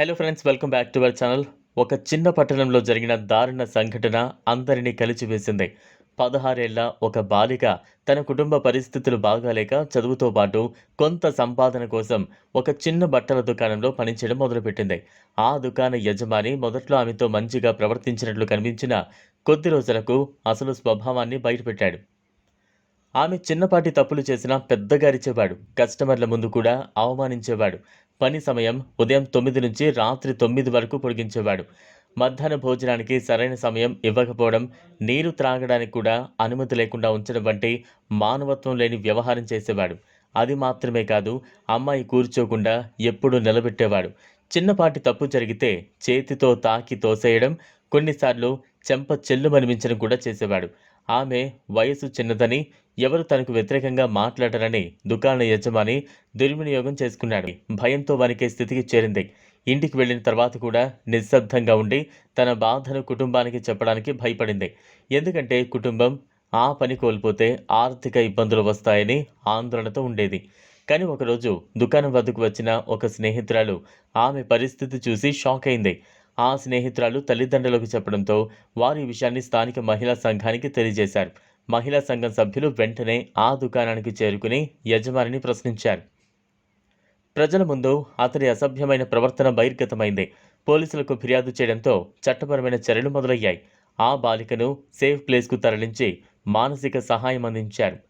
Hello friends welcome back to our channel ఒక చిన్న పట్టణంలో జరిగిన దారుణ సంఘటన అందరినీ కలిచివేసింది పదహారేళ్ళ ఒక బాలిక తన కుటుంబ పరిస్థితులు బాగాలేక చదువుతో పాటు కొంత సంపాదన కోసం ఒక చిన్న బట్టల దుకాణంలో పనిచేయడం మొదలుపెట్టింది. ఆ దుకాణ యజమాని మొదట్లో ఆమెతో మంచిగా ప్రవర్తించినట్లు కనిపించిన కొద్ది రోజులకు అసలు స్వభావాన్ని బయటపెట్టాడు. ఆమె చిన్నపాటి తప్పులు చేసినా పెద్దగా అరిచేవాడు. కస్టమర్ల ముందు కూడా అవమానించేవాడు. పని సమయం ఉదయం తొమ్మిది నుంచి రాత్రి తొమ్మిది వరకు పొడిగించేవాడు. మధ్యాహ్న భోజనానికి సరైన సమయం ఇవ్వకపోవడం నీరు త్రాగడానికి కూడా అనుమతి లేకుండా ఉంచడం వంటి మానవత్వం లేని వ్యవహారం చేసేవాడు. అది మాత్రమే కాదు అమ్మాయి కూర్చోకుండా ఎప్పుడూ నిలబెట్టేవాడు. చిన్నపాటి తప్పు జరిగితే చేతితో తాకి తోసేయడం కొన్నిసార్లు చెంప చెల్లుమనిపించడం కూడా చేసేవాడు. ఆమె వయసు చిన్నదని ఎవరు తనకు వ్యతిరేకంగా మాట్లాడరని దుకాణ యజమాని దుర్వినియోగం చేసుకున్నాడు. భయంతో వణికే స్థితికి చేరింది. ఇంటికి వెళ్ళిన తర్వాత కూడా నిశ్శబ్దంగా ఉండి తన బాధను కుటుంబానికి చెప్పడానికి భయపడింది. ఎందుకంటే కుటుంబం ఆ పని కోల్పోతే ఆర్థిక ఇబ్బందులు వస్తాయని ఆందోళనతో ఉండేది. కానీ ఒకరోజు దుకాణం వద్దకు వచ్చిన ఒక స్నేహితురాలు ఆమె పరిస్థితి చూసి షాక్ అయింది. ఆ స్నేహితురాలు తల్లిదండ్రులకు చెప్పడంతో వారు ఈ విషయాన్ని స్థానిక మహిళా సంఘానికి తెలియజేశారు. మహిళా సంఘం సభ్యులు వెంటనే ఆ దుకాణానికి చేరుకుని యజమానిని ప్రశ్నించారు. ప్రజల ముందు అతడి అసభ్యమైన ప్రవర్తన బహిర్గతమైంది. పోలీసులకు ఫిర్యాదు చేయడంతో చట్టపరమైన చర్యలు మొదలయ్యాయి. ఆ బాలికను సేఫ్ ప్లేస్కు తరలించి మానసిక సహాయం అందించారు.